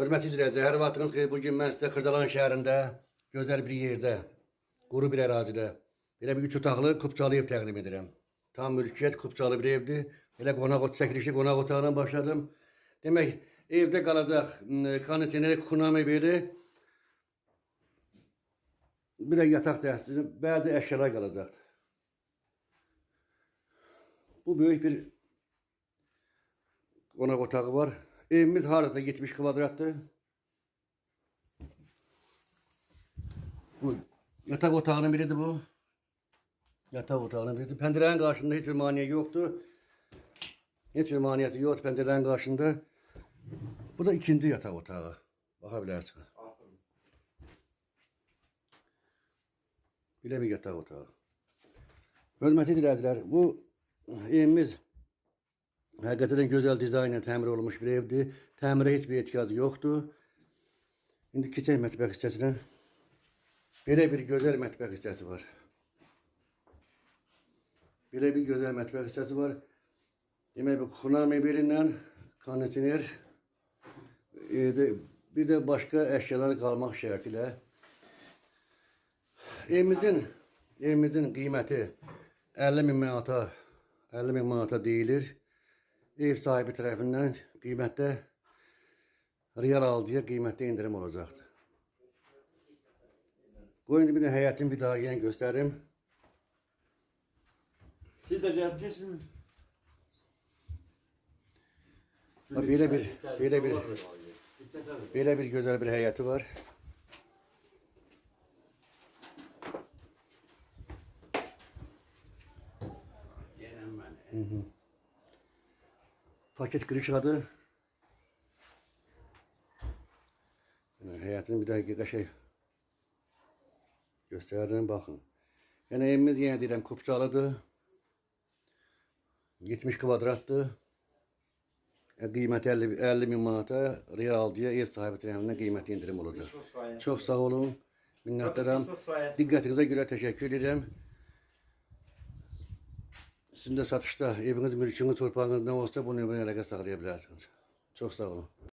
Hörmətli izləyicilər, hər vaxtınız xeyir. Bu gün mən sizə Xırdalan şəhərində gözəl bir yerdə, quru bir ərazidə belə bir üç otaqlı kupçalı ev təqdim edirəm. Tam mülkiyyət kupçalı bir evdir. Elə qonaq ot çəkilişi qonaq otağından başladım. Demək, evdə qalacaq m, kondisyoner, xunami biri, bir də yataq dəstəsi, bəzi əşyalar qalacaq. Bu böyük bir qonaq otağı var. Evimiz harasa 70 kvadratdır. Bu yatak otağının biridir bu. Yatak otağının biridir. Pencerenin karşında hiçbir maniye yoktu. Hiçbir maniyeti yok pencerenin karşında. Bu da ikinci yatak otağı. Bakabilirsiniz. Bile bir yatak otağı. Hürmetli dilediler. Bu evimiz Hakikaten güzel dizaynla təmir olmuş bir evdir. Təmirə heç bir ehtiyacı yoxdur. İndi keçək mətbəx hissəsinə. Belə bir gözəl mətbəx hissəsi var. Belə bir gözəl mətbəx hissəsi var. Demək bu xunami birindən kondisyoner de, bir də başqa əşyalar qalmaq şərti ilə evimizin evimizin qiyməti 50 min manata 50 min manata deyilir. Ev sahibi tərəfindən qiymətdə real alıcıya qiymətdə indirim olacaqdır. Qoyun bir də həyətin bir daha yenə göstərim. Siz de cevapçısınız. Ha, belə bir belə bir belə bir gözəl bir həyəti var. Paket qırışladı. Yəni, həyətini bir dəqiqə şey göstərdim, baxın. Yəni evimiz yenə deyirəm kupçalıdır. 70 kvadratdır. E, Qiyməti 50, 50 min manata real alıcıya ev sahibi tərəfindən qiymətli indirim olacaq. Çox sağ olun. Minnətdaram. Diqqətinizə görə təşəkkür edirəm. Sizin də satışda eviniz, mülkünüz, torpağınız nə olsa bu növbəyə əlaqə saxlaya bilərsiniz. Çox sağ olun.